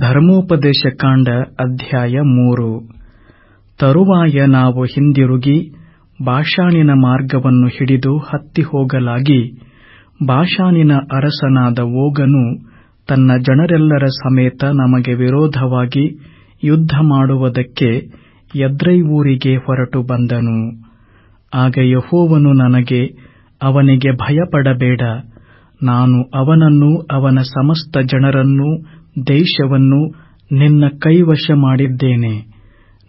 ಧರ್ಮೋಪದೇಶ ಕಾಂಡ ಅಧ್ಯಾಯ ಮೂರು. ತರುವಾಯ ನಾವು ಹಿಂದಿರುಗಿ ಬಾಷಾಣಿನ ಮಾರ್ಗವನ್ನು ಹಿಡಿದು ಹತ್ತಿ ಹೋಗಲಾಗಿ ಬಾಷಾನಿನ ಅರಸನಾದ ಓಗನು ತನ್ನ ಜನರೆಲ್ಲರ ಸಮೇತ ನಮಗೆ ವಿರೋಧವಾಗಿ ಯುದ್ಧ ಮಾಡುವುದಕ್ಕೆ ಯದ್ರೈ ಊರಿಗೆ ಹೊರಟು ಬಂದನು. ಆಗ ಯಹೋವನು ನನಗೆ, ಅವನಿಗೆ ಭಯಪಡಬೇಡ. ನಾನು ಅವನನ್ನು ಅವನ ಸಮಸ್ತ ಜನರನ್ನೂ ದೇಶವನ್ನು ನಿನ್ನ ಕೈವಶ ಮಾಡಿದ್ದೇನೆ.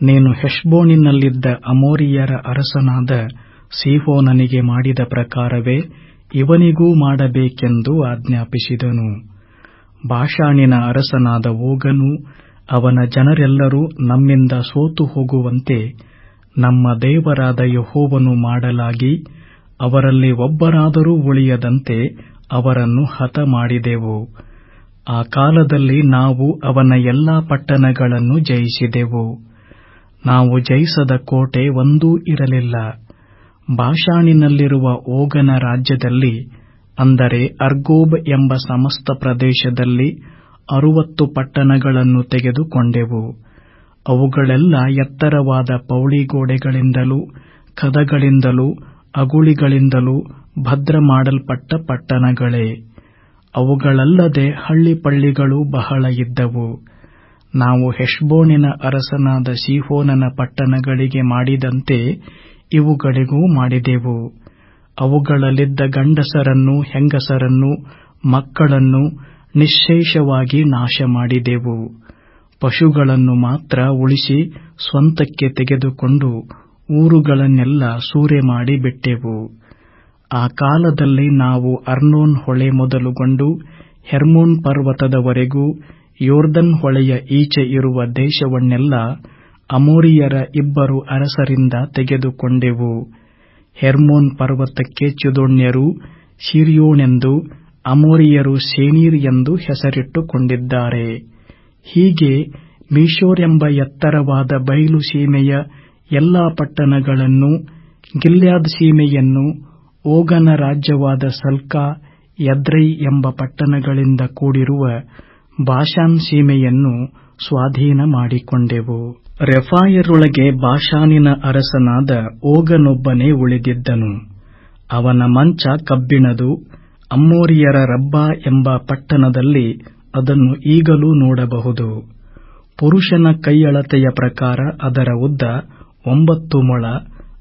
ನೀನು ಹೆಷ್ಬೋನಿನಲ್ಲಿದ್ದ ಅಮೋರಿಯರ ಅರಸನಾದ ಸೀಹೋನನಿಗೆ ಮಾಡಿದ ಪ್ರಕಾರವೇ ಇವನಿಗೂ ಮಾಡಬೇಕೆಂದು ಆಜ್ಞಾಪಿಸಿದನು. ಭಾಷಾಣಿನ ಅರಸನಾದ ಓಗನು ಅವನ ಜನರೆಲ್ಲರೂ ನಮ್ಮಿಂದ ಸೋತು ಹೋಗುವಂತೆ ನಮ್ಮ ದೇವರಾದ ಯಹೋವನು ಮಾಡಲಾಗಿ ಅವರಲ್ಲಿ ಒಬ್ಬರಾದರೂ ಉಳಿಯದಂತೆ ಅವರನ್ನು ಹತ ಮಾಡಿದೆವು ಆ ಕಾಲದಲ್ಲಿ ನಾವು ಅವನ ಎಲ್ಲಾ ಪಟ್ಟಣಗಳನ್ನು ಜಯಿಸಿದೆವು. ನಾವು ಜಯಿಸದ ಕೋಟೆ ಒಂದೂ ಇರಲಿಲ್ಲ. ಭಾಷಾಣಿನಲ್ಲಿರುವ ಓಗನ ರಾಜ್ಯದಲ್ಲಿ, ಅಂದರೆ ಅರ್ಗೋಬ್ ಎಂಬ ಸಮಸ್ತ ಪ್ರದೇಶದಲ್ಲಿ ಅರುವತ್ತು ಪಟ್ಟಣಗಳನ್ನು ತೆಗೆದುಕೊಂಡೆವು. ಅವುಗಳೆಲ್ಲ ಎತ್ತರವಾದ ಪೌಳಿಗೋಡೆಗಳಿಂದಲೂ, ಕದಗಳಿಂದಲೂ, ಅಗುಳಿಗಳಿಂದಲೂ ಭದ್ರ ಮಾಡಲ್ಪಟ್ಟ ಪಟ್ಟಣಗಳೇ. ಅವುಗಳಲ್ಲದೆ ಹಳ್ಳಿಪಳ್ಳಿಗಳು ಬಹಳ ಇದ್ದವು. ನಾವು ಹೆಷ್ಬೋನಿನ ಅರಸನಾದ ಸೀಹೋನನ ಪಟ್ಟಣಗಳಿಗೆ ಮಾಡಿದಂತೆ ಇವುಗಳಿಗೂ ಮಾಡಿದೆವು. ಅವುಗಳಲ್ಲಿದ್ದ ಗಂಡಸರನ್ನು ಹೆಂಗಸರನ್ನು ಮಕ್ಕಳನ್ನು ನಿಶ್ಶೇಷವಾಗಿ ನಾಶ ಮಾಡಿದೆವು ಪಶುಗಳನ್ನು ಮಾತ್ರ ಉಳಿಸಿ ಸ್ವಂತಕ್ಕೆ ತೆಗೆದುಕೊಂಡು ಊರುಗಳನ್ನೆಲ್ಲ ಸೂರೆ ಮಾಡಿ ಬಿಟ್ಟೆವು. ಆ ಕಾಲದಲ್ಲಿ ನಾವು ಅರ್ನೋನ್ ಹೊಳೆ ಮೊದಲುಗೊಂಡು ಹೆರ್ಮೋನ್ ಪರ್ವತದವರೆಗೂ ಯೋರ್ದನ್ ಹೊಳೆಯ ಈಚೆ ಇರುವ ದೇಶವನ್ನೆಲ್ಲ ಅಮೋರಿಯರ ಇಬ್ಬರು ಅರಸರಿಂದ ತೆಗೆದುಕೊಂಡೆವು. ಹೆರ್ಮೋನ್ ಪರ್ವತಕ್ಕೆ ಚಿದೋಣ್ಯರು ಶಿರಿಯೋಣೆಂದು ಅಮೋರಿಯರು ಸೇನೀರ್ ಎಂದು ಹೆಸರಿಟ್ಟುಕೊಂಡಿದ್ದಾರೆ. ಹೀಗೆ ಮೀಶೋರೆಂಬ ಎತ್ತರವಾದ ಬಯಲು ಸೀಮೆಯ ಎಲ್ಲಾ ಪಟ್ಟಣಗಳನ್ನು, ಗಿಲ್ಯಾದ್ ಸೀಮೆಯನ್ನು ಓಗನ ರಾಜ್ಯವಾದ ಸಲ್ಕಾ, ಯದ್ರೈ ಎಂಬ ಪಟ್ಟಣಗಳಿಂದ ಕೂಡಿರುವ ಭಾಷಾನ್ ಸೀಮೆಯನ್ನು ಸ್ವಾಧೀನ ಮಾಡಿಕೊಂಡೆವು. ರೆಫಾಯರೊಳಗೆ ಭಾಷಾನಿನ ಅರಸನಾದ ಓಗನೊಬ್ಬನೇ ಉಳಿದಿದ್ದನು. ಅವನ ಮಂಚ ಕಬ್ಬಿಣದು, ಅಮ್ಮೋರಿಯರ ರಬ್ಬಾ ಎಂಬ ಪಟ್ಟಣದಲ್ಲಿ ಅದನ್ನು ಈಗಲೂ ನೋಡಬಹುದು. ಪುರುಷನ ಕೈಯಳತೆಯ ಪ್ರಕಾರ ಅದರ ಉದ್ದ ಒಂಬತ್ತು ಮೊಳ,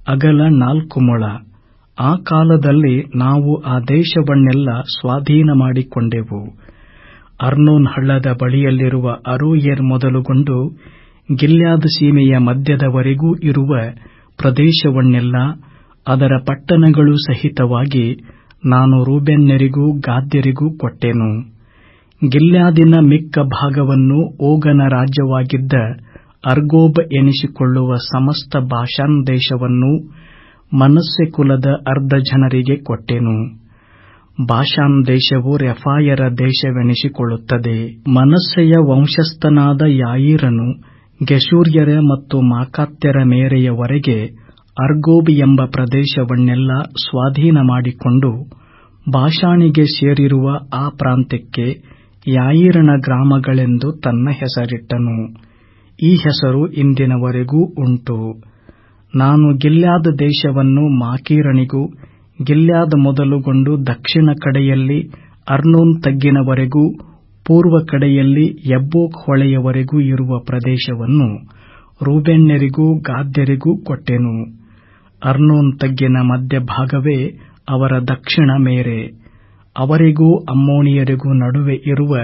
ಅಗಲ ನಾಲ್ಕು ಮೊಳ. ಆ ಕಾಲದಲ್ಲಿ ನಾವು ಆ ದೇಶವನ್ನೆಲ್ಲ ಸ್ವಾಧೀನ ಮಾಡಿಕೊಂಡೆವು ಅರ್ನೋನ್ ಹಳ್ಳದ ಬಳಿಯಲ್ಲಿರುವ ಅರೋಯೇರ್ ಮೊದಲುಗೊಂಡು ಗಿಲ್ಯಾದ್ ಸೀಮೆಯ ಮಧ್ಯದವರೆಗೂ ಇರುವ ಪ್ರದೇಶವನ್ನೆಲ್ಲ ಅದರ ಪಟ್ಟಣಗಳು ಸಹಿತವಾಗಿ ನಾನು ರೂಬೆನ್ಯರಿಗೂ ಗಾದ್ಯರಿಗೂ ಕೊಟ್ಟೆನು. ಗಿಲ್ಯಾದಿನ ಮಿಕ್ಕ ಭಾಗವನ್ನು ಓಗನ ರಾಜ್ಯವಾಗಿದ್ದ ಅರ್ಗೋಬ್ ಎನಿಸಿಕೊಳ್ಳುವ ಸಮಸ್ತ ಬಾಷಾನ್ ದೇಶವನ್ನು ಮನಸ್ಸೆ ಕುಲದ ಅರ್ಧ ಜನರಿಗೆ ಕೊಟ್ಟೆನು. ಭಾಷಾನ್ ದೇಶವು ರೆಫಾಯರ ದೇಶವೆನಿಸಿಕೊಳ್ಳುತ್ತದೆ. ಮನಸ್ಸೆಯ ವಂಶಸ್ಥನಾದ ಯಾಯಿರನು ಗೆಶೂರ್ಯರ ಮತ್ತು ಮಾಕಾತ್ಯರ ಮೇರೆಯವರೆಗೆ ಅರ್ಗೋಬಿ ಎಂಬ ಪ್ರದೇಶವನ್ನೆಲ್ಲ ಸ್ವಾಧೀನ ಮಾಡಿಕೊಂಡು ಭಾಷಾಣಿಗೆ ಸೇರಿರುವ ಆ ಪ್ರಾಂತ್ಯಕ್ಕೆ ಯಾಯಿರನ ಗ್ರಾಮಗಳೆಂದು ತನ್ನ ಹೆಸರಿಟ್ಟನು. ಈ ಹೆಸರು ಇಂದಿನವರೆಗೂ ಉಂಟು. ನಾನು ಗಿಲ್ಯಾದ ದೇಶವನ್ನು ಮಾಕೀರನಿಗೂ, ಗಿಲ್ಯಾದ ಮೊದಲುಗೊಂಡು ದಕ್ಷಿಣ ಕಡೆಯಲ್ಲಿ ಅರ್ನೋನ್ ತಗ್ಗಿನವರೆಗೂ, ಪೂರ್ವ ಕಡೆಯಲ್ಲಿ ಯಬ್ಬೋಕ್ ಹೊಳೆಯವರೆಗೂ ಇರುವ ಪ್ರದೇಶವನ್ನು ರೂಬೆನ್ಯರಿಗೂ ಗಾದ್ಯರಿಗೂ ಕೊಟ್ಟೆನು. ಅರ್ನೋನ್ ತಗ್ಗಿನ ಮಧ್ಯಭಾಗವೇ ಅವರ ದಕ್ಷಿಣ ಮೇರೆ. ಅವರಿಗೂ ಅಮ್ಮೋನಿಯರಿಗೂ ನಡುವೆ ಇರುವ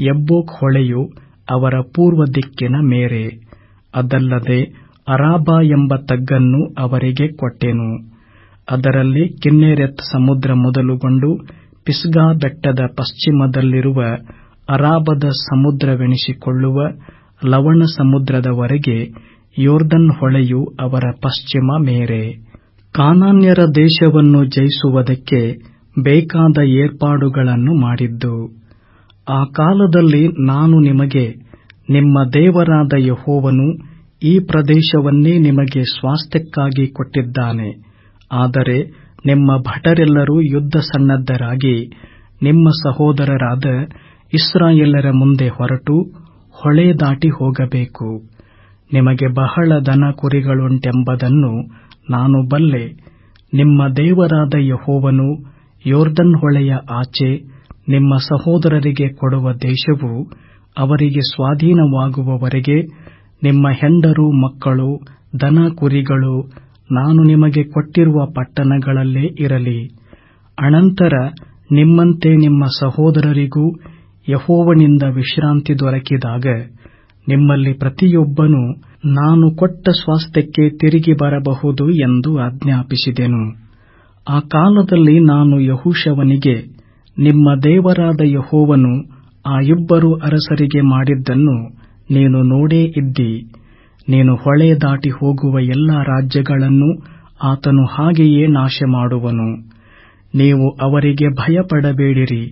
ಯಬ್ಬೋಕ್ ಹೊಳೆಯು ಅವರ ಪೂರ್ವ ದಿಕ್ಕಿನ ಮೇರೆ. ಅದಲ್ಲದೆ ಅರಾಬಾ ಎಂಬ ತಗ್ಗನ್ನು ಅವರಿಗೆ ಕೊಟ್ಟೆನು. ಅದರಲ್ಲಿ ಕಿನ್ನೆರೆತ್ ಸಮುದ್ರ ಮೊದಲುಗೊಂಡು ಪಿಸ್ಗಾ ಬೆಟ್ಟದ ಪಶ್ಚಿಮದಲ್ಲಿರುವ ಅರಾಬದ ಸಮುದ್ರವೆನಿಸಿಕೊಳ್ಳುವ ಲವಣ ಸಮುದ್ರದವರೆಗೆ ಯೋರ್ದನ್ ಹೊಳೆಯು ಅವರ ಪಶ್ಚಿಮ ಮೇರೆ. ಕಾನಾನ್ಯರ ದೇಶವನ್ನು ಜಯಿಸುವುದಕ್ಕೆ ಬೇಕಾದ ಏರ್ಪಾಡುಗಳನ್ನು ಮಾಡಿದ್ದು. ಆ ಕಾಲದಲ್ಲಿ ನಾನು ನಿಮಗೆ ನಿಮ್ಮ ದೇವರಾದ ಯಹೋವನು ಈ ಪ್ರದೇಶವನ್ನೇ ನಿಮಗೆ ಸ್ವಾಸ್ಥ್ಯಕ್ಕಾಗಿ ಕೊಟ್ಟಿದ್ದಾನೆ. ಆದರೆ ನಿಮ್ಮ ಭಟರೆಲ್ಲರೂ ಯುದ್ಧ ಸನ್ನದ್ಧರಾಗಿ, ನಿಮ್ಮ ಸಹೋದರರಾದ ಇಸ್ರಾಯೇಲರ ಮುಂದೆ ಹೊರಟು ಹೊಳೆ ದಾಟಿ ಹೋಗಬೇಕು. ನಿಮಗೆ ಬಹಳ ದನ ಕುರಿಗಳುಂಟೆಂಬುದನ್ನು ನಾನು ಬಲ್ಲೆ. ನಿಮ್ಮ ದೇವರಾದ ಯಹೋವನು ಯೋರ್ದನ್ ಹೊಳೆಯ ಆಚೆ ನಿಮ್ಮ ಸಹೋದರರಿಗೆ ಕೊಡುವ ದೇಶವು ಅವರಿಗೆ ಸ್ವಾಧೀನವಾಗುವವರೆಗೆ ನಿಮ್ಮ ಹೆಂಡರು, ಮಕ್ಕಳು, ದನ ಕುರಿಗಳು, ನಾನು ನಿಮಗೆ ಕೊಟ್ಟಿರುವ ಪಟ್ಟಣಗಳಲ್ಲೇ ಇರಲಿ. ಅನಂತರ ನಿಮ್ಮಂತೆ ನಿಮ್ಮ ಸಹೋದರರಿಗೂ ಯಹೋವನಿಂದ ವಿಶ್ರಾಂತಿ ದೊರಕಿದಾಗ ನಿಮ್ಮಲ್ಲಿ ಪ್ರತಿಯೊಬ್ಬನೂ ನಾನು ಕೊಟ್ಟ ಸ್ವಾಸ್ಥ್ಯಕ್ಕೆ ತಿರುಗಿ ಬರಬಹುದು ಎಂದು ಆಜ್ಞಾಪಿಸಿದೆನು. ಆ ಕಾಲದಲ್ಲಿ ನಾನು ಯಹೂಶವನಿಗೆ ನಿಮ್ಮ ದೇವರಾದ ಯಹೋವನು ಆ ಇಬ್ಬರು ಅರಸರಿಗೆ ಮಾಡಿದ್ದನ್ನು ನೀನು ನೋಡೇ ಇದ್ದಿ. ನೀನು ಹೊಳೆ ದಾಟಿ ಹೋಗುವ ಎಲ್ಲ ರಾಜ್ಯಗಳನ್ನು ಆತನು ಹಾಗೆಯೇ ನಾಶ ಮಾಡುವನು ನೀವು ಅವರಿಗೆ ಭಯಪಡಬೇಡಿರಿ.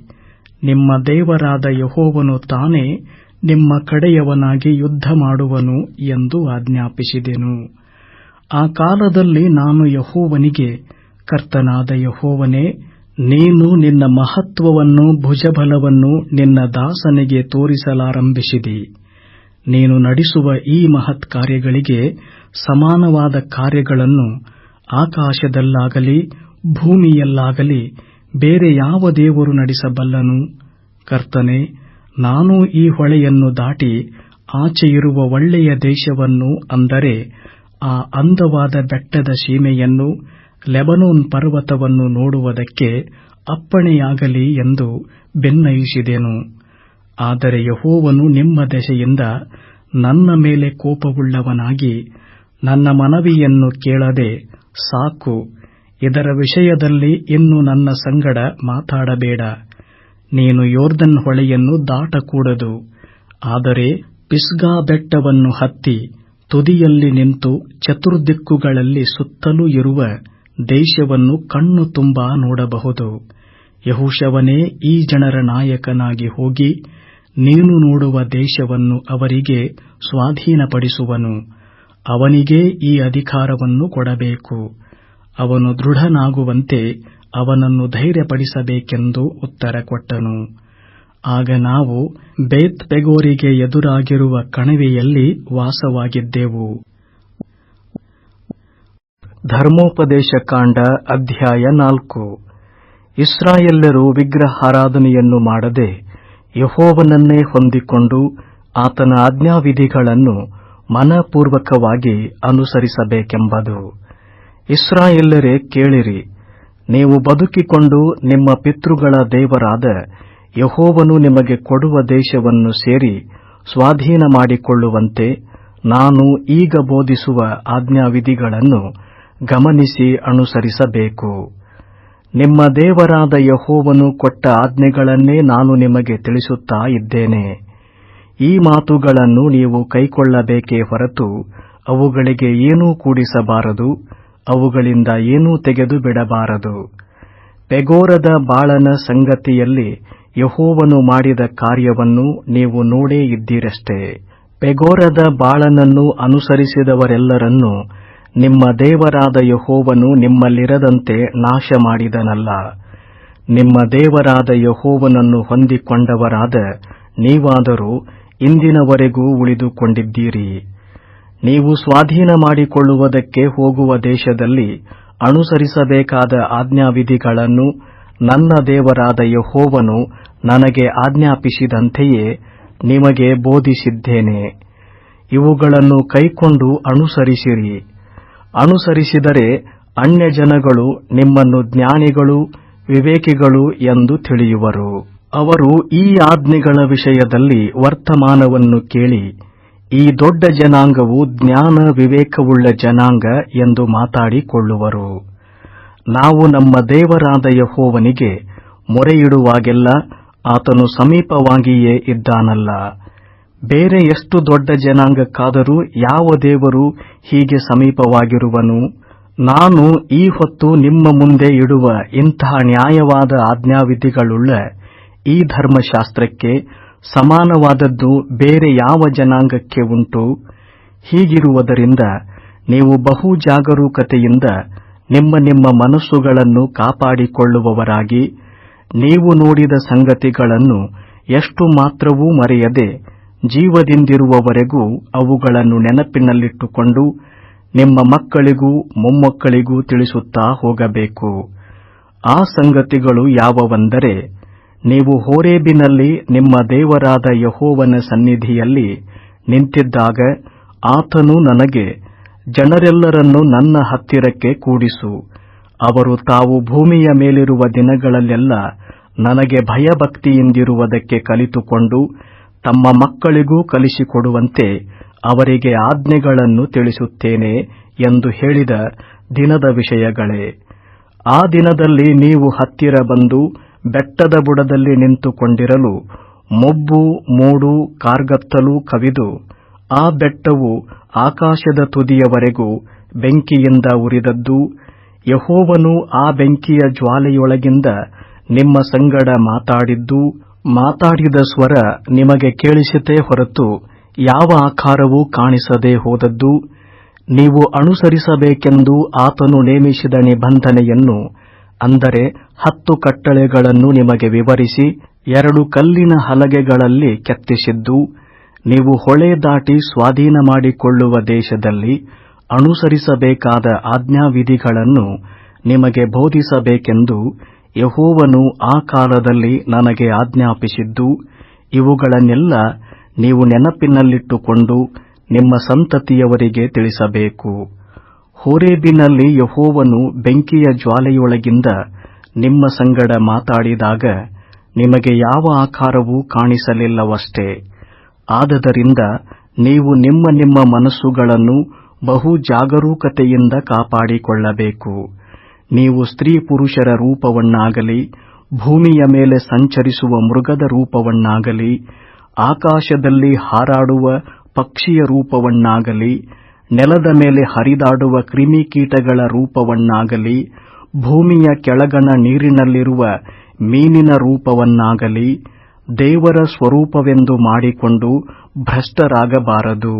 ನಿಮ್ಮ ದೇವರಾದ ಯಹೋವನು ತಾನೇ ನಿಮ್ಮ ಕಡೆಯವನಾಗಿ ಯುದ್ಧ ಮಾಡುವನು ಎಂದು ಆಜ್ಞಾಪಿಸಿದೆನು. ಆ ಕಾಲದಲ್ಲಿ ನಾನು ಯಹೋವನಿಗೆ, ಕರ್ತನಾದ ಯಹೋವನೇ, ನೀನು ನಿನ್ನ ಮಹತ್ವವನ್ನು ಭುಜಬಲವನ್ನು ನಿನ್ನ ದಾಸನಿಗೆ ತೋರಿಸಲಾರಂಭಿಸಿದಿ. ನೀನು ನಡೆಸುವ ಈ ಮಹತ್ ಕಾರ್ಯಗಳಿಗೆ ಸಮಾನವಾದ ಕಾರ್ಯಗಳನ್ನು ಆಕಾಶದಲ್ಲಾಗಲಿ, ಭೂಮಿಯಲ್ಲಾಗಲಿ ಬೇರೆ ಯಾವ ದೇವರು ನಡೆಸಬಲ್ಲನು? ಕರ್ತನೆ, ನಾನು ಈ ಹೊಳೆಯನ್ನು ದಾಟಿ ಆಚೆಯಿರುವ ಒಳ್ಳೆಯ ದೇಶವನ್ನು ಅಂದರೆ ಆ ಅಂದವಾದ ಬೆಟ್ಟದ ಸೀಮೆಯನ್ನು, ಲೆಬನೋನ್ ಪರ್ವತವನ್ನು ನೋಡುವುದಕ್ಕೆ ಅಪ್ಪಣೆಯಾಗಲಿ ಎಂದು ಬೆನ್ನಯಿಸಿದೆನು ಆದರೆ ಯಹೋವನು ನಿಮ್ಮ ದೆಸೆಯಿಂದ ನನ್ನ ಮೇಲೆ ಕೋಪವುಳ್ಳವನಾಗಿ ನನ್ನ ಮನವಿಯನ್ನು ಕೇಳದೆ ಸಾಕು, ಇದರ ವಿಷಯದಲ್ಲಿ ಇನ್ನು ನನ್ನ ಸಂಗಡ ಮಾತಾಡಬೇಡ. ನೀನು ಯೋರ್ದನ್ ಹೊಳೆಯನ್ನು ದಾಟಕೂಡದು, ಆದರೆ ಪಿಸ್ಗಾ ಬೆಟ್ಟವನ್ನು ಹತ್ತಿ ತುದಿಯಲ್ಲಿ ನಿಂತು ಚತುರ್ದಿಕ್ಕುಗಳಲ್ಲಿ ಸುತ್ತಲೂ ಇರುವ ದೇಶವನ್ನು ಕಣ್ಣು ತುಂಬಾ ನೋಡಬಹುದು. ಯಹುಶವನೇ ಈ ಜನರ ನಾಯಕನಾಗಿ ಹೋಗಿ ನೀನು ನೋಡುವ ದೇಶವನ್ನು ಅವರಿಗೆ ಸ್ವಾಧೀನಪಡಿಸುವನು. ಅವನಿಗೇ ಈ ಅಧಿಕಾರವನ್ನು ಕೊಡಬೇಕು. ಅವನು ದೃಢನಾಗುವಂತೆ ಅವನನ್ನು ಧೈರ್ಯಪಡಿಸಬೇಕೆಂದು ಉತ್ತರ ಕೊಟ್ಟನು. ಆಗ ನಾವು ಬೇತ್ ಪೆಗೋರಿಗೆ ಎದುರಾಗಿರುವ ಕಣಿವೆಯಲ್ಲಿ ವಾಸವಾಗಿದ್ದೆವು. ಧರ್ಮೋಪದೇಶ ಕಾಂಡ ಅಧ್ಯಾಯ ನಾಲ್ಕು. ಇಸ್ರಾಯೆಲ್ಲರೂ ವಿಗ್ರಹಾರಾಧನೆಯನ್ನು ಮಾಡದೆ ಯಹೋವನನ್ನೇ ಹೊಂದಿಕೊಂಡು ಆತನ ಆಜ್ಞಾವಿಧಿಗಳನ್ನು ಮನಪೂರ್ವಕವಾಗಿ ಅನುಸರಿಸಬೇಕೆಂಬುದು. ಇಸ್ರಾಯೆಲ್ಲರೇ ಕೇಳಿರಿ, ನೀವು ಬದುಕಿಕೊಂಡು ನಿಮ್ಮ ಪಿತೃಗಳ ದೇವರಾದ ಯಹೋವನು ನಿಮಗೆ ಕೊಡುವ ದೇಶವನ್ನು ಸೇರಿ ಸ್ವಾಧೀನ ಮಾಡಿಕೊಳ್ಳುವಂತೆ ನಾನು ಈಗ ಬೋಧಿಸುವ ಆಜ್ಞಾವಿಧಿಗಳನ್ನು ಗಮನಿಸಿ ಅನುಸರಿಸಬೇಕು. ನಿಮ್ಮ ದೇವರಾದ ಯಹೋವನು ಕೊಟ್ಟ ಆಜ್ಞೆಗಳನ್ನೇ ನಾನು ನಿಮಗೆ ತಿಳಿಸುತ್ತಾ ಇದ್ದೇನೆ. ಈ ಮಾತುಗಳನ್ನು ನೀವು ಕೈಕೊಳ್ಳಬೇಕೇ ಹೊರತು ಅವುಗಳಿಗೆ ಏನೂ ಕೂಡಿಸಬಾರದು, ಅವುಗಳಿಂದ ಏನೂ ತೆಗೆದು ಬಿಡಬಾರದು. ಪೆಗೋರದ ಬಾಳನ ಸಂಗತಿಯಲ್ಲಿ ಯಹೋವನು ಮಾಡಿದ ಕಾರ್ಯವನ್ನು ನೀವು ನೋಡೇ ಇದ್ದೀರಷ್ಟೇ. ಪೆಗೋರದ ಬಾಳನನ್ನು ಅನುಸರಿಸಿದವರೆಲ್ಲರನ್ನೂ ನಿಮ್ಮ ದೇವರಾದ ಯಹೋವನು ನಿಮ್ಮಲ್ಲಿರದಂತೆ ನಾಶ ಮಾಡಿದನಲ್ಲ ನಿಮ್ಮ ದೇವರಾದ ಯಹೋವನನ್ನು ಹೊಂದಿಕೊಂಡವರಾದ ನೀವಾದರೂ ಇಂದಿನವರೆಗೂ ಉಳಿದುಕೊಂಡಿದ್ದೀರಿ. ನೀವು ಸ್ವಾಧೀನ ಮಾಡಿಕೊಳ್ಳುವುದಕ್ಕೆ ಹೋಗುವ ದೇಶದಲ್ಲಿ ಅನುಸರಿಸಬೇಕಾದ ಆಜ್ಞಾವಿಧಿಗಳನ್ನು ನನ್ನ ದೇವರಾದ ಯಹೋವನು ನನಗೆ ಆಜ್ಞಾಪಿಸಿದಂತೆಯೇ ನಿಮಗೆ ಬೋಧಿಸಿದ್ದೇನೆ. ಇವುಗಳನ್ನು ಕೈಕೊಂಡು ಅನುಸರಿಸಿರಿ. ಅನುಸರಿಸಿದರೆ ಅನ್ಯಜನಗಳು ನಿಮ್ಮನ್ನು ಜ್ಞಾನಿಗಳು, ವಿವೇಕಿಗಳು ಎಂದು ತಿಳಿಯುವರು. ಅವರು ಈ ಆಜ್ಞೆಗಳ ವಿಷಯದಲ್ಲಿ ವರ್ತಮಾನವನ್ನು ಕೇಳಿ, ಈ ದೊಡ್ಡ ಜನಾಂಗವು ಜ್ಞಾನ ವಿವೇಕವುಳ್ಳ ಜನಾಂಗ ಎಂದು ಮಾತಾಡಿಕೊಳ್ಳುವರು. ನಾವು ನಮ್ಮ ದೇವರಾದ ಯಹೋವನಿಗೆ ಮೊರೆಯಿಡುವಾಗೆಲ್ಲ ಆತನು ಸಮೀಪವಾಗಿಯೇ ಇದ್ದಾನಲ್ಲ. ಬೇರೆ ಎಷ್ಟು ದೊಡ್ಡ ಜನಾಂಗಕ್ಕಾದರೂ ಯಾವ ದೇವರು ಹೀಗೆ ಸಮೀಪವಾಗಿರುವನು? ನಾನು ಈ ಹೊತ್ತು ನಿಮ್ಮ ಮುಂದೆ ಇಡುವ ಇಂತಹ ನ್ಯಾಯವಾದ ಆಜ್ಞಾವಿಧಿಗಳುಳ್ಳ ಈ ಧರ್ಮಶಾಸ್ತ್ರಕ್ಕೆ ಸಮಾನವಾದದ್ದು ಬೇರೆ ಯಾವ ಜನಾಂಗಕ್ಕೆ ಉಂಟು? ಹೀಗಿರುವುದರಿಂದ ನೀವು ಬಹು ಜಾಗರೂಕತೆಯಿಂದ ನಿಮ್ಮ ನಿಮ್ಮ ಮನಸ್ಸುಗಳನ್ನು ಕಾಪಾಡಿಕೊಳ್ಳುವವರಾಗಿ, ನೀವು ನೋಡಿದ ಸಂಗತಿಗಳನ್ನು ಎಷ್ಟು ಮಾತ್ರವೂ ಮರೆಯದೆ ಜೀವದಿಂದಿರುವವರೆಗೂ ಅವುಗಳನ್ನು ನೆನಪಿನಲ್ಲಿಟ್ಟುಕೊಂಡು ನಿಮ್ಮ ಮಕ್ಕಳಿಗೂ ಮೊಮ್ಮಕ್ಕಳಿಗೂ ತಿಳಿಸುತ್ತಾ ಹೋಗಬೇಕು. ಆ ಸಂಗತಿಗಳು ಯಾವವೆಂದರೆ, ನೀವು ಹೋರೇಬಿನಲ್ಲಿ ನಿಮ್ಮ ದೇವರಾದ ಯಹೋವನ ಸನ್ನಿಧಿಯಲ್ಲಿ ನಿಂತಿದ್ದಾಗ ಆತನು ನನಗೆ, ಜನರೆಲ್ಲರನ್ನು ನನ್ನ ಹತ್ತಿರಕ್ಕೆ ಕೂಡಿಸು. ಅವರು ತಾವು ಭೂಮಿಯ ಮೇಲಿರುವ ದಿನಗಳಲ್ಲೆಲ್ಲ ನನಗೆ ಭಯಭಕ್ತಿಯಿಂದಿರುವುದಕ್ಕೆ ಕಲಿತುಕೊಂಡು ತಮ್ಮ ಮಕ್ಕಳಿಗೂ ಕಲಿಸಿಕೊಡುವಂತೆ ಅವರಿಗೆ ಆಜ್ಞೆಗಳನ್ನು ತಿಳಿಸುತ್ತೇನೆ ಎಂದು ಹೇಳಿದ ದಿನದ ವಿಷಯಗಳೇ. ಆ ದಿನದಲ್ಲಿ ನೀವು ಹತ್ತಿರ ಬಂದು ಬೆಟ್ಟದ ಬುಡದಲ್ಲಿ ನಿಂತುಕೊಂಡಿರಲು ಮೊಬ್ಬು, ಮೂಡು, ಕಾರ್ಗತ್ತಲು ಕವಿದು ಆ ಬೆಟ್ಟವು ಆಕಾಶದ ತುದಿಯವರೆಗೂ ಬೆಂಕಿಯಿಂದ ಉರಿದದ್ದು. ಯಹೋವನು ಆ ಬೆಂಕಿಯ ಜ್ವಾಲೆಯೊಳಗಿಂದ ನಿಮ್ಮ ಸಂಗಡ ಮಾತಾಡಿದ್ದು. ಮಾತಾಡಿದ ಸ್ವರ ನಿಮಗೆ ಕೇಳಿಸಿತೇ ಹೊರತು ಯಾವ ಆಕಾರವೂ ಕಾಣಿಸದೆ ಹೋದದ್ದು, ನೀವು ಅನುಸರಿಸಬೇಕೆಂದು ಆತನು ನೇಮಿಸಿದ ನಿಬಂಧನೆಯನ್ನು ಅಂದರೆ ಹತ್ತು ಕಟ್ಟಳೆಗಳನ್ನು ನಿಮಗೆ ವಿವರಿಸಿ, ಎರಡು ಕಲ್ಲಿನ ಹಲಗೆಗಳಲ್ಲಿ ಕೆತ್ತಿಸಿದ್ದು, ನೀವು ಹೊಳೆ ದಾಟಿ ಸ್ವಾಧೀನ ಮಾಡಿಕೊಳ್ಳುವ ದೇಶದಲ್ಲಿ ಅನುಸರಿಸಬೇಕಾದ ಆಜ್ಞಾವಿಧಿಗಳನ್ನು ನಿಮಗೆ ಬೋಧಿಸಬೇಕೆಂದು ಯಹೋವನು ಆ ಕಾಲದಲ್ಲಿ ನನಗೆ ಆಜ್ಞಾಪಿಸಿದ್ದು, ಇವುಗಳನ್ನೆಲ್ಲ ನೀವು ನೆನಪಿನಲ್ಲಿಟ್ಟುಕೊಂಡು ನಿಮ್ಮ ಸಂತತಿಯವರಿಗೆ ತಿಳಿಸಬೇಕು. ಹೋರೇಬಿನಲ್ಲಿ ಯಹೋವನು ಬೆಂಕಿಯ ಜ್ವಾಲೆಯೊಳಗಿಂದ ನಿಮ್ಮ ಸಂಗಡ ಮಾತಾಡಿದಾಗ ನಿಮಗೆ ಯಾವ ಆಕಾರವೂ ಕಾಣಿಸಲಿಲ್ಲವಷ್ಟೇ. ಆದದರಿಂದ ನೀವು ನಿಮ್ಮ ನಿಮ್ಮ ಮನಸ್ಸುಗಳನ್ನು ಬಹು ಜಾಗರೂಕತೆಯಿಂದ ಕಾಪಾಡಿಕೊಳ್ಳಬೇಕು. ನೀವು ಸ್ತ್ರೀ ಪುರುಷರ ರೂಪವನ್ನಾಗಲಿ, ಭೂಮಿಯ ಮೇಲೆ ಸಂಚರಿಸುವ ಮೃಗದ ರೂಪವನ್ನಾಗಲಿ, ಆಕಾಶದಲ್ಲಿ ಹಾರಾಡುವ ಪಕ್ಷಿಯ ರೂಪವನ್ನಾಗಲಿ, ನೆಲದ ಮೇಲೆ ಹರಿದಾಡುವ ಕ್ರಿಮಿಕೀಟಗಳ ರೂಪವನ್ನಾಗಲಿ, ಭೂಮಿಯ ಕೆಳಗಣ ನೀರಿನಲ್ಲಿರುವ ಮೀನಿನ ರೂಪವನ್ನಾಗಲಿ, ದೇವರ ಸ್ವರೂಪವೆಂದು ಮಾಡಿಕೊಂಡು ಭ್ರಷ್ಟರಾಗಬಾರದು.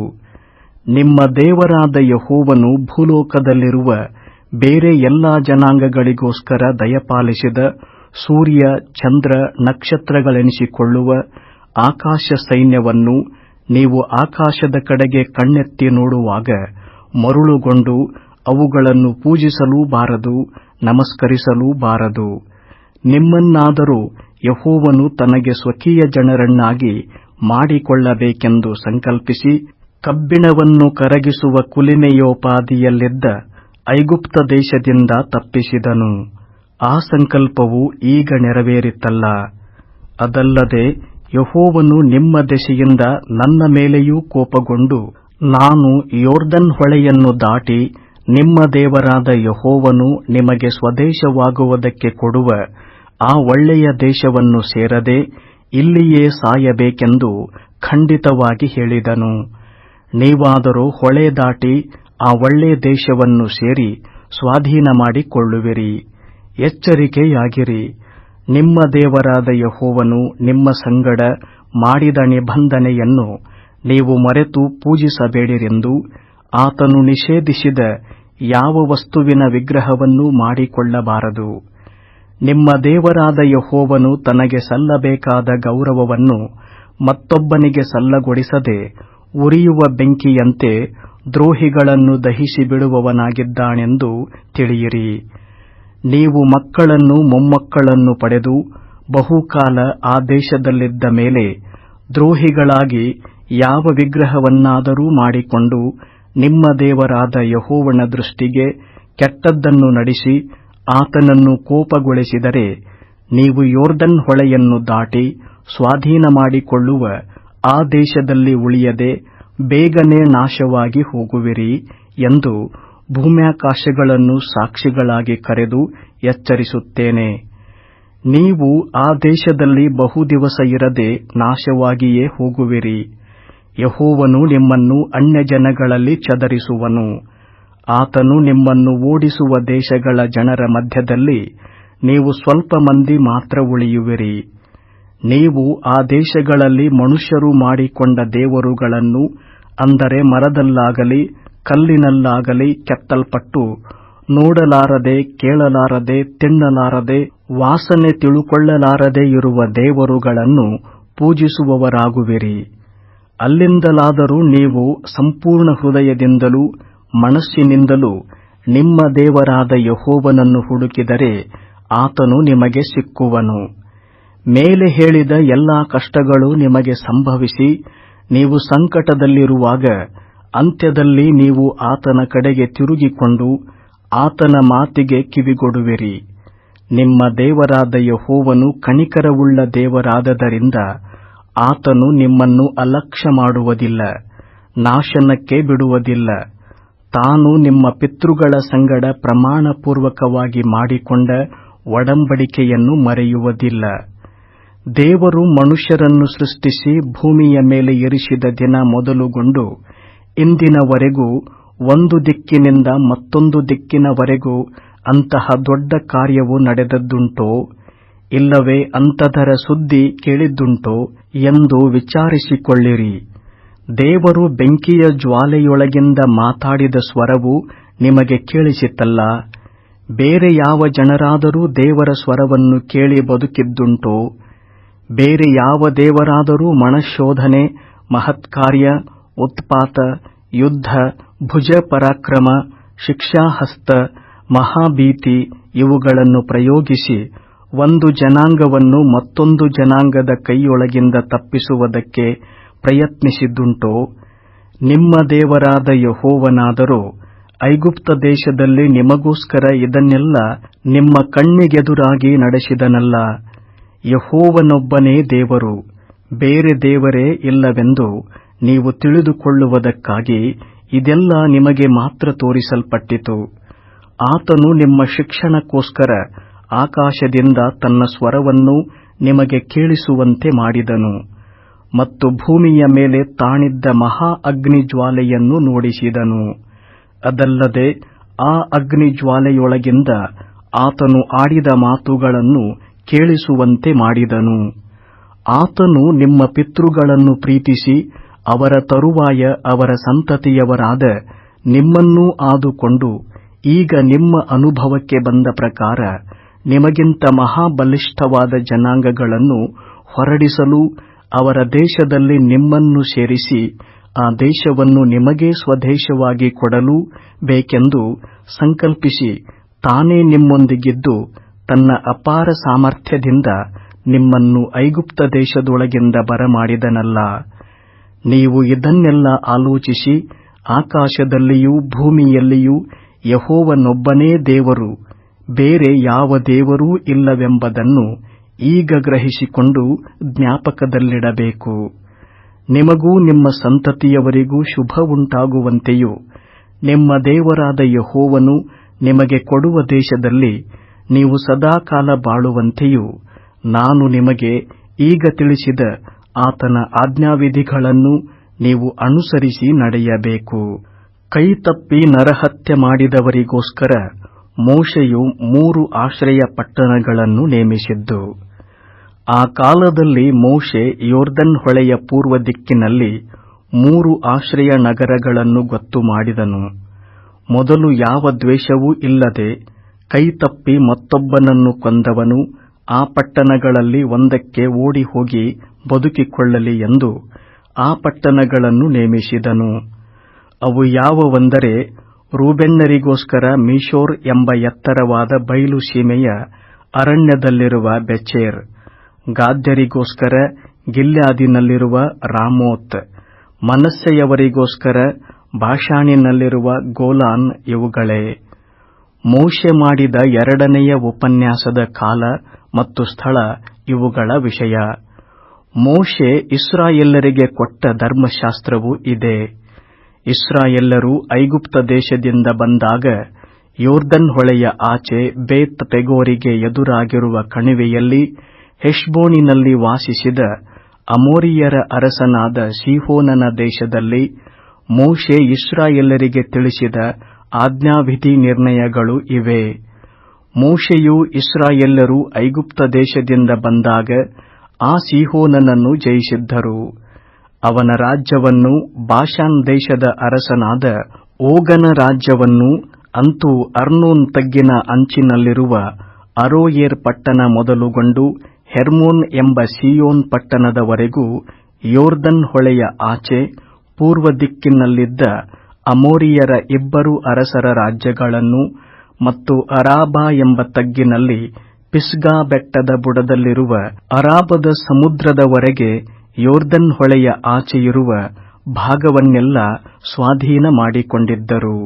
ನಿಮ್ಮ ದೇವರಾದ ಯಹೋವನು ಭೂಲೋಕದಲ್ಲಿರುವ ಬೇರೆ ಎಲ್ಲಾ ಜನಾಂಗಗಳಿಗೋಸ್ಕರ ದಯಪಾಲಿಸಿದ ಸೂರ್ಯ ಚಂದ್ರ ನಕ್ಷತ್ರಗಳೆನಿಸಿಕೊಳ್ಳುವ ಆಕಾಶ ಸೈನ್ಯವನ್ನು ನೀವು ಆಕಾಶದ ಕಡೆಗೆ ಕಣ್ಣೆತ್ತಿ ನೋಡುವಾಗ ಮರುಳುಗೊಂಡು ಅವುಗಳನ್ನು ಪೂಜಿಸಲೂ ಬಾರದು ನಮಸ್ಕರಿಸಲೂ ಬಾರದು ನಿಮ್ಮನ್ನಾದರೂ ಯಹೋವನು ತನಗೆ ಸ್ವಕೀಯ ಜನರನ್ನಾಗಿ ಮಾಡಿಕೊಳ್ಳಬೇಕೆಂದು ಸಂಕಲ್ಪಿಸಿ ಕಬ್ಬಿಣವನ್ನು ಕರಗಿಸುವ ಕುಲಿಮೆಯೋಪಾದಿಯಲ್ಲಿದ್ದ ಐಗುಪ್ತ ದೇಶದಿಂದ ತಪ್ಪಿಸಿದನು. ಆ ಸಂಕಲ್ಪವು ಈಗ ನೆರವೇರಿತಲ್ಲ. ಅದಲ್ಲದೆ ಯಹೋವನು ನಿಮ್ಮ ದೆಸೆಯಿಂದ ನನ್ನ ಮೇಲೆಯೂ ಕೋಪಗೊಂಡು, ನಾನು ಯೋರ್ದನ್ ಹೊಳೆಯನ್ನು ದಾಟಿ ನಿಮ್ಮ ದೇವರಾದ ಯಹೋವನು ನಿಮಗೆ ಸ್ವದೇಶವಾಗುವುದಕ್ಕೆ ಕೊಡುವ ಆ ಒಳ್ಳೆಯ ದೇಶವನ್ನು ಸೇರದೆ ಇಲ್ಲಿಯೇ ಸಾಯಬೇಕೆಂದು ಖಂಡಿತವಾಗಿ ಹೇಳಿದನು. ನೀವಾದರೂ ಹೊಳೆ ದಾಟಿ ಆ ಒಳ್ಳೆ ದೇಶವನ್ನು ಸೇರಿ ಸ್ವಾಧೀನ ಮಾಡಿಕೊಳ್ಳುವಿರಿ. ಎಚ್ಚರಿಕೆಯಾಗಿರಿ. ನಿಮ್ಮ ದೇವರಾದ ಯಹೋವನು ನಿಮ್ಮ ಸಂಗಡ ಮಾಡಿದ ನಿಬಂಧನೆಯನ್ನು ನೀವು ಮರೆತು ಪೂಜಿಸಬೇಡಿರೆಂದು ಆತನು ನಿಷೇಧಿಸಿದ ಯಾವ ವಸ್ತುವಿನ ವಿಗ್ರಹವನ್ನೂ ಮಾಡಿಕೊಳ್ಳಬಾರದು. ನಿಮ್ಮ ದೇವರಾದ ಯಹೋವನು ತನಗೆ ಸಲ್ಲಬೇಕಾದ ಗೌರವವನ್ನು ಮತ್ತೊಬ್ಬನಿಗೆ ಸಲ್ಲಗೊಡಿಸದೆ ಉರಿಯುವ ಬೆಂಕಿಯಂತೆ ದ್ರೋಹಿಗಳನ್ನು ದಹಿಸಿ ಬಿಡುವವನಾಗಿದ್ದಾನೆಂದು ತಿಳಿಯಿರಿ. ನೀವು ಮಕ್ಕಳನ್ನು ಮೊಮ್ಮಕ್ಕಳನ್ನು ಪಡೆದು ಬಹುಕಾಲ ಆ ದೇಶದಲ್ಲಿದ್ದ ಮೇಲೆ ದ್ರೋಹಿಗಳಾಗಿ ಯಾವ ವಿಗ್ರಹವನ್ನಾದರೂ ಮಾಡಿಕೊಂಡು ನಿಮ್ಮ ದೇವರಾದ ಯಹೋವನ ದೃಷ್ಟಿಗೆ ಕೆಟ್ಟದ್ದನ್ನು ನಡೆಸಿ ಆತನನ್ನು ಕೋಪಗೊಳಿಸಿದರೆ ನೀವು ಯೋರ್ದನ್ ಹೊಳೆಯನ್ನು ದಾಟಿ ಸ್ವಾಧೀನ ಮಾಡಿಕೊಳ್ಳುವ ಆ ದೇಶದಲ್ಲಿ ಉಳಿಯದೆ ಬೇಗನೆ ನಾಶವಾಗಿ ಹೋಗುವಿರಿ ಎಂದು ಭೂಮ್ಯಾಕಾಶಗಳನ್ನು ಸಾಕ್ಷಿಗಳಾಗಿ ಕರೆದು ಎಚ್ಚರಿಸುತ್ತೇನೆ. ನೀವು ಆ ದೇಶದಲ್ಲಿ ಬಹು ದಿವಸ ಇರದೆ ನಾಶವಾಗಿಯೇ ಹೋಗುವಿರಿ. ಯಹೋವನು ನಿಮ್ಮನ್ನು ಅನ್ಯಜನಗಳಲ್ಲಿ ಚದರಿಸುವನು. ಆತನು ನಿಮ್ಮನ್ನು ಓಡಿಸುವ ದೇಶಗಳ ಜನರ ಮಧ್ಯದಲ್ಲಿ ನೀವು ಸ್ವಲ್ಪ ಮಂದಿ ಮಾತ್ರ ಉಳಿಯುವಿರಿ. ನೀವು ಆ ದೇಶಗಳಲ್ಲಿ ಮನುಷ್ಯರು ಮಾಡಿಕೊಂಡ ದೇವರುಗಳನ್ನು ಅಂದರೆ ಮರದಲ್ಲಾಗಲಿ, ಕಲ್ಲಿನಲ್ಲಾಗಲಿ ಕೆತ್ತಲ್ಪಟ್ಟು ನೋಡಲಾರದೆ, ಕೇಳಲಾರದೆ, ತಿನ್ನಲಾರದೆ, ವಾಸನೆ ತಿಳುಕೊಳ್ಳಲಾರದೆ ಇರುವ ದೇವರುಗಳನ್ನು ಪೂಜಿಸುವವರಾಗುವಿರಿ. ಅಲ್ಲಿಂದಲಾದರೂ ನೀವು ಸಂಪೂರ್ಣ ಹೃದಯದಿಂದಲೂ ಮನಸ್ಸಿನಿಂದಲೂ ನಿಮ್ಮ ದೇವರಾದ ಯಹೋವನನ್ನು ಹುಡುಕಿದರೆ ಆತನು ನಿಮಗೆ ಸಿಕ್ಕುವನು. ಮೇಲೆ ಹೇಳಿದ ಎಲ್ಲಾ ಕಷ್ಟಗಳು ನಿಮಗೆ ಸಂಭವಿಸಿ ನೀವು ಸಂಕಟದಲ್ಲಿರುವಾಗ ಅಂತ್ಯದಲ್ಲಿ ನೀವು ಆತನ ಕಡೆಗೆ ತಿರುಗಿಕೊಂಡು ಆತನ ಮಾತಿಗೆ ಕಿವಿಗೊಡುವಿರಿ. ನಿಮ್ಮ ದೇವರಾದ ಯಹೋವನು ಕಣಿಕರವುಳ್ಳ ದೇವರಾದದರಿಂದ ಆತನು ನಿಮ್ಮನ್ನು ಅಲಕ್ಷ್ಯ ಮಾಡುವುದಿಲ್ಲ, ನಾಶನಕ್ಕೆ ಬಿಡುವುದಿಲ್ಲ. ತಾನು ನಿಮ್ಮ ಪಿತೃಗಳ ಸಂಗಡ ಪ್ರಮಾಣಪೂರ್ವಕವಾಗಿ ಮಾಡಿಕೊಂಡ ಒಡಂಬಡಿಕೆಯನ್ನು ಮರೆಯುವುದಿಲ್ಲ. ದೇವರು ಮನುಷ್ಯರನ್ನು ಸೃಷ್ಟಿಸಿ ಭೂಮಿಯ ಮೇಲೆ ಇರಿಸಿದ ದಿನ ಮೊದಲುಗೊಂಡು ಇಂದಿನವರೆಗೂ ಒಂದು ದಿಕ್ಕಿನಿಂದ ಮತ್ತೊಂದು ದಿಕ್ಕಿನವರೆಗೂ ಅಂತಹ ದೊಡ್ಡ ಕಾರ್ಯವು ನಡೆದದ್ದುಂಟೋ, ಇಲ್ಲವೇ ಅಂತದರ ಸುದ್ದಿ ಕೇಳಿದ್ದುಂಟೋ ಎಂದು ವಿಚಾರಿಸಿಕೊಳ್ಳಿರಿ. ದೇವರು ಬೆಂಕಿಯ ಜ್ವಾಲೆಯೊಳಗಿಂದ ಮಾತಾಡಿದ ಸ್ವರವು ನಿಮಗೆ ಕೇಳಿಸಿತಲ್ಲ, ಬೇರೆ ಯಾವ ಜನರಾದರೂ ದೇವರ ಸ್ವರವನ್ನು ಕೇಳಿ ಬದುಕಿದ್ದುಂಟೋ ಬೇರೆ ಯಾವ ದೇವರಾದರೂ ಮನಶೋಧನೆ, ಮಹತ್ಕಾರ್ಯ, ಉತ್ಪಾತ, ಯುದ್ಧ, ಭುಜ ಪರಾಕ್ರಮ, ಶಿಕ್ಷಾಹಸ್ತ, ಮಹಾಭೀತಿ ಇವುಗಳನ್ನು ಪ್ರಯೋಗಿಸಿ ಒಂದು ಜನಾಂಗವನ್ನು ಮತ್ತೊಂದು ಜನಾಂಗದ ಕೈಯೊಳಗಿಂದ ತಪ್ಪಿಸುವುದಕ್ಕೆ ಪ್ರಯತ್ನಿಸಿದ್ದುಂಟೋ? ನಿಮ್ಮ ದೇವರಾದ ಯಹೋವನಾದರೂ ಐಗುಪ್ತ ದೇಶದಲ್ಲಿ ನಿಮಗೋಸ್ಕರ ಇದನ್ನೆಲ್ಲ ನಿಮ್ಮ ಕಣ್ಣಿಗೆದುರಾಗಿ ನಡೆಸಿದನಲ್ಲ. ಯಹೋವನೊಬ್ಬನೇ ದೇವರು, ಬೇರೆ ದೇವರೇ ಇಲ್ಲವೆಂದು ನೀವು ತಿಳಿದುಕೊಳ್ಳುವುದಕ್ಕಾಗಿ ಇದೆಲ್ಲ ನಿಮಗೆ ಮಾತ್ರ ತೋರಿಸಲ್ಪಟ್ಟಿತು. ಆತನು ನಿಮ್ಮ ಶಿಕ್ಷಣಕ್ಕೋಸ್ಕರ ಆಕಾಶದಿಂದ ತನ್ನ ಸ್ವರವನ್ನು ನಿಮಗೆ ಕೇಳಿಸುವಂತೆ ಮಾಡಿದನು ಮತ್ತು ಭೂಮಿಯ ಮೇಲೆ ತಾಣಿದ್ದ ಮಹಾ ಅಗ್ನಿಜ್ವಾಲೆಯನ್ನು ನೋಡಿಸಿದನು. ಅದಲ್ಲದೆ ಆ ಅಗ್ನಿಜ್ವಾಲೆಯೊಳಗಿಂದ ಆತನು ಆಡಿದ ಮಾತುಗಳನ್ನು ಕೇಳಿಸುವಂತೆ ಮಾಡಿದನು. ಆತನು ನಿಮ್ಮ ಪಿತೃಗಳನ್ನು ಪ್ರೀತಿಸಿ ಅವರ ತರುವಾಯ ಅವರ ಸಂತತಿಯವರಾದ ನಿಮ್ಮನ್ನೂ ಆದುಕೊಂಡು ಈಗ ನಿಮ್ಮ ಅನುಭವಕ್ಕೆ ಬಂದ ಪ್ರಕಾರ ನಿಮಗಿಂತ ಮಹಾಬಲಿಷ್ಠವಾದ ಜನಾಂಗಗಳನ್ನು ಹೊರಡಿಸಲು ಅವರ ದೇಶದಲ್ಲಿ ನಿಮ್ಮನ್ನು ಸೇರಿಸಿ ಆ ದೇಶವನ್ನು ನಿಮಗೇ ಸ್ವದೇಶವಾಗಿ ಕೊಡಲು ಬೇಕೆಂದು ಸಂಕಲ್ಪಿಸಿ ತಾನೇ ನಿಮ್ಮೊಂದಿಗಿದ್ದು ತನ್ನ ಅಪಾರ ಸಾಮರ್ಥ್ಯದಿಂದ ನಿಮ್ಮನ್ನು ಐಗುಪ್ತ ದೇಶದೊಳಗಿಂದ ಬರಮಾಡಿದನಲ್ಲ. ನೀವು ಇದನ್ನೆಲ್ಲ ಆಲೋಚಿಸಿ ಆಕಾಶದಲ್ಲಿಯೂ ಭೂಮಿಯಲ್ಲಿಯೂ ಯಹೋವನೊಬ್ಬನೇ ದೇವರು, ಬೇರೆ ಯಾವ ದೇವರೂ ಇಲ್ಲವೆಂಬುದನ್ನು ಈಗ ಗ್ರಹಿಸಿಕೊಂಡು ಜ್ಞಾಪಕದಲ್ಲಿಡಬೇಕು. ನಿಮಗೂ ನಿಮ್ಮ ಸಂತತಿಯವರಿಗೂ ಶುಭವುಂಟಾಗುವಂತೆಯೂ, ನಿಮ್ಮ ದೇವರಾದ ಯಹೋವನು ನಿಮಗೆ ಕೊಡುವ ದೇಶದಲ್ಲಿ ನೀವು ಸದಾಕಾಲ ಬಾಳುವಂತೆಯೂ ನಾನು ನಿಮಗೆ ಈಗ ತಿಳಿಸಿದ ಆತನ ಆಜ್ಞಾವಿಧಿಗಳನ್ನು ನೀವು ಅನುಸರಿಸಿ ನಡೆಯಬೇಕು. ಕೈತಪ್ಪಿ ನರಹತ್ಯೆ ಮಾಡಿದವರಿಗೋಸ್ಕರ ಮೋಶೆಯು ಮೂರು ಆಶ್ರಯ ಪಟ್ಟಣಗಳನ್ನು ನೇಮಿಸಿದ್ದು. ಆ ಕಾಲದಲ್ಲಿ ಮೋಶೆ ಯೋರ್ದನ್ ಹೊಳೆಯ ಪೂರ್ವ ದಿಕ್ಕಿನಲ್ಲಿ ಮೂರು ಆಶ್ರಯ ನಗರಗಳನ್ನು ಗೊತ್ತು ಮಾಡಿದನು. ಮೊದಲು ಯಾವ ದ್ವೇಷವೂ ಇಲ್ಲದೆ ಕೈತಪ್ಪಿ ಮತ್ತೊಬ್ಬನನ್ನು ಕೊಂದವನು, ಆ ಪಟ್ಟಣಗಳಲ್ಲಿ ಒಂದಕ್ಕೆ ಓಡಿ ಹೋಗಿ ಬದುಕಿಕೊಳ್ಳಲಿ ಎಂದು ಆ ಪಟ್ಟಣಗಳನ್ನು ನೇಮಿಸಿದನು. ಅವು ಯಾವುವೆಂದರೆ ರೂಬೆನ್ನರಿಗೋಸ್ಕರ ಮೀಶೋರ್ ಎಂಬ ಎತ್ತರವಾದ ಬಯಲು ಸೀಮೆಯ ಅರಣ್ಯದಲ್ಲಿರುವ ಬೆಚೇರ್, ಗಾದ್ಯರಿಗೋಸ್ಕರ ಗಿಲ್ಯಾದಿನಲ್ಲಿರುವ ರಾಮೋತ್, ಮನಸ್ಸೆಯವರಿಗೋಸ್ಕರ ಭಾಷಾಣಿನಲ್ಲಿರುವ ಗೋಲಾನ್ ಇವುಗಳೇ. ಮೋಶೆ ಮಾಡಿದ ಎರಡನೆಯ ಉಪನ್ಯಾಸದ ಕಾಲ ಮತ್ತು ಸ್ಥಳ ಇವುಗಳ ವಿಷಯ. ಮೋಶೆ ಇಸ್ರಾಯೆಲ್ಲರಿಗೆ ಕೊಟ್ಟ ಧರ್ಮಶಾಸ್ತ್ರವು ಇದೆ. ಇಸ್ರಾಯೆಲ್ಲರೂ ಐಗುಪ್ತ ದೇಶದಿಂದ ಬಂದಾಗ ಯೋರ್ಧನ್ ಹೊಳೆಯ ಆಚೆ ಬೇತ್ ಪೆಗೋರಿಗೆ ಎದುರಾಗಿರುವ ಕಣಿವೆಯಲ್ಲಿ ಹೆಷ್ಬೋನಿನಲ್ಲಿ ವಾಸಿಸಿದ ಅಮೋರಿಯರ ಅರಸನಾದ ಸೀಹೋನನ ದೇಶದಲ್ಲಿ ಮೋಶೆ ಇಸ್ರಾಯೆಲ್ಲರಿಗೆ ತಿಳಿಸಿದ ಆಜ್ಞಾವಿಧಿ ನಿರ್ಣಯಗಳು ಇವೆ. ಮೋಶೆಯು ಇಸ್ರಾಯೆಲ್ಲರೂ ಐಗುಪ್ತ ದೇಶದಿಂದ ಬಂದಾಗ ಆ ಸೀಹೋನನನ್ನು ಜಯಿಸಿದ್ದರು. ಅವನ ರಾಜ್ಯವನ್ನು ಬಾಷಾನ್ ದೇಶದ ಅರಸನಾದ ಓಗನ ರಾಜ್ಯವನ್ನು, ಅಂತೂ ಅರ್ನೋನ್ ತಗ್ಗಿನ ಅಂಚಿನಲ್ಲಿರುವ ಅರೋಯೇರ್ ಪಟ್ಟಣ ಮೊದಲುಗೊಂಡು ಹೆರ್ಮೋನ್ ಎಂಬ ಸಿಯೋನ್ ಪಟ್ಟಣದವರೆಗೂ ಯೋರ್ದನ್ ಹೊಳೆಯ ಆಚೆ ಪೂರ್ವ ದಿಕ್ಕಿನಲ್ಲಿದ್ದ ಅಮೋರಿಯರ ಇಬ್ಬರು ಅರಸರ ರಾಜ್ಯಗಳನ್ನು ಮತ್ತು ಅರಾಬಾ ಎಂಬ ತಗ್ಗಿನಲ್ಲಿ ಪಿಸ್ಗಾ ಬೆಟ್ಟದ ಬುಡದಲ್ಲಿರುವ ಅರಾಬದ ಸಮುದ್ರದವರೆಗೆ ಯೋರ್ದನ್ ಹೊಳೆಯ ಆಚೆಯಿರುವ ಭಾಗವನ್ನೆಲ್ಲ ಸ್ವಾಧೀನ ಮಾಡಿಕೊಂಡಿದ್ದರು